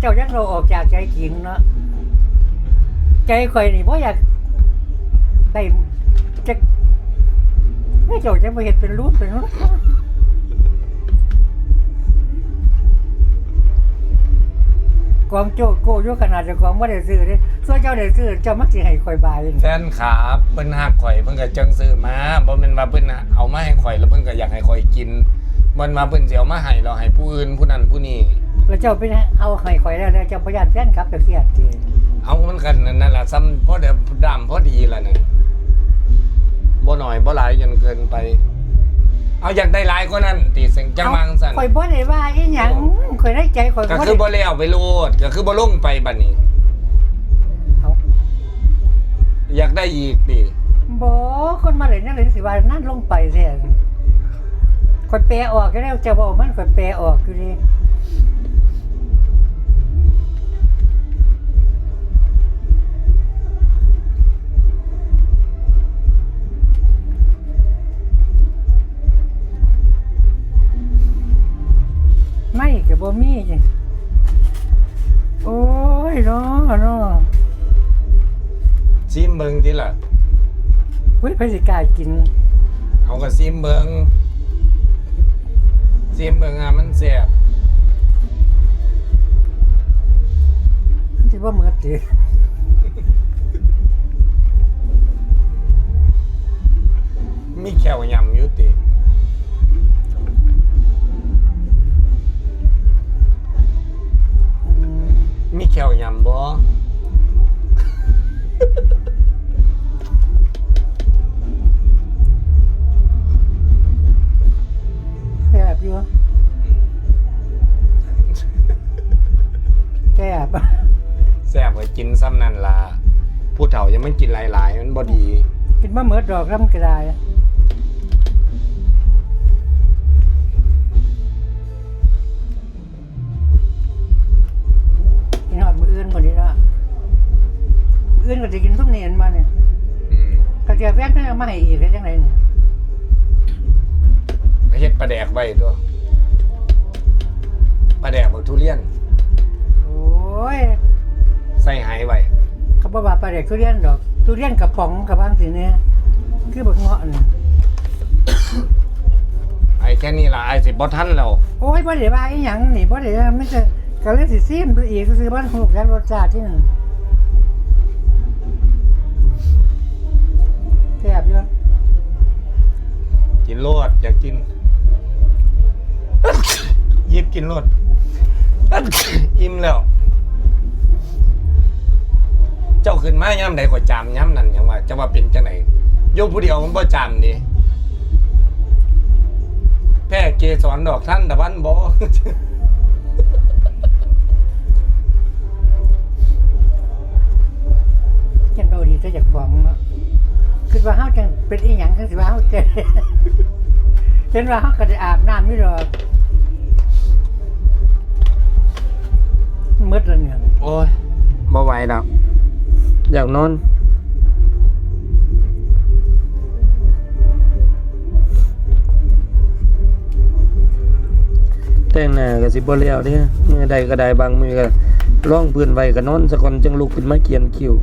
เจ้ายักเราออกจากใจจริงเนาะใจข่อยนี่บ่อยากได้จะไม่เจ้าจะมาเห็นเป็นรูปเป็นรูปกองโจโกโยขนาดจะของว่าได้ซื้อเด้ส่วนเจ้าได้ซื้อเจ้ามักสิให้ข่อยบายเองแฟนขาเพิ่นหักข่อยเพิ่นก็จังซื้อมาบ่แม่นว่าเพิ่นเอามาให้ข่อยแล้วเพิ่นก็อยากให้ข่อยกินมันมาเพิ่นสิเอามาให้เราให้ผู้อื่นผู้นั้นผู้นี้ แล้วเจ้าไปเอาให้ข่อยแล้วแล้วเจ้าพยานแฟนครับเจ้าเสียทีเอามันกันนั่นล่ะซ้ำพอเดี๋ยวดำพอดีล่ะนั่นบ่หน่อยบ่หลายจนเกินไป เอาอยากได้หลายกว่านั้นติเสียงจังมังสั่นข่อยบ่ได้ว่าอีหยังข่อยได้ใจข่อยก็บ่คือได้บ่แล้วไปโลดก็คือบ่ลงไปบัดนี้เอาอยากได้อีกติบ่คนมาเลยนั่นเลยสิว่านั่นลงไปแท้ข่ อยแปลออกก็แล้วเจ้าบอกมันข่อยแปลออกอยู่ดิไม่ก็บ่มีจังโอ้ยเนาะเนาะซิมเบิ่งติล่ะเฮ้ยไปสิกล้ากิน เอาก็ซิมเบิ่ง ซิมเบิ่งอะมันแสบที่ว่าเหมือนดิ ก็กินซ้ำนั่นล่ะผู้เฒ่ายังไม่กินหลาย ๆ มันบ่ดีกินมะเหมือดอกร่ำกระไดกินหอดมืออื่นคนนี้เนาะมื้ออื่นก็จะกินทุกเนียนมาเนี่ยอืมกระเทียมแฟนเพิ่งเอามาให้อีกได้จังไงเนี่ยไปเฮ็ดปลาแดกไว้ตัวปลาแดกบักทุเรียน โอ้ยใส่ไหายไว้เขาบอกว่าปลาเด็กทุเรียนดอกทุเรียนกับป๋องกับบางสีเนี่ยคือบักเงาะนี่ไอ้แค่นี้ล่ะไอ้สิบ่ทันแล้วโอ้ยบ่ได้ว่าอีหยังนี่บ่ได้ว่าไม่ใช่ก็เลยสิซีมดูอีกก็คือบ้านหูกยันรสชาติที่หนึ่งแซ่บอยู่กินโลดอยากกินหยิบกินโลด อิ่มแล้ว เจ้าขึ้นมาย่ำใดก็จามย่ำนั่นยังว่าจะว่าเป็นจังไหนโยผู้เดียวมันบ่จามนี่แพ้เกสรดอกท่านตะวันบ่จังเราดีซะจากของเนาะคือว่าเฮาจังเป็นอีหยังจังสิว่าเฮาเจเช่นว่าเฮาก็ได้อาบน้ำนี่ดอกมืดแล้วเนี่ยโอ้ยบ่ไหวแล้ว อยากนอน แต่งหน้าก็สิบ่แล้วเนี่ยเมือใดก็ได้บางมือก็ร้องพื้นไว้ก็นอนสะก่อนจังลุกขึ้นมาเกียนคิว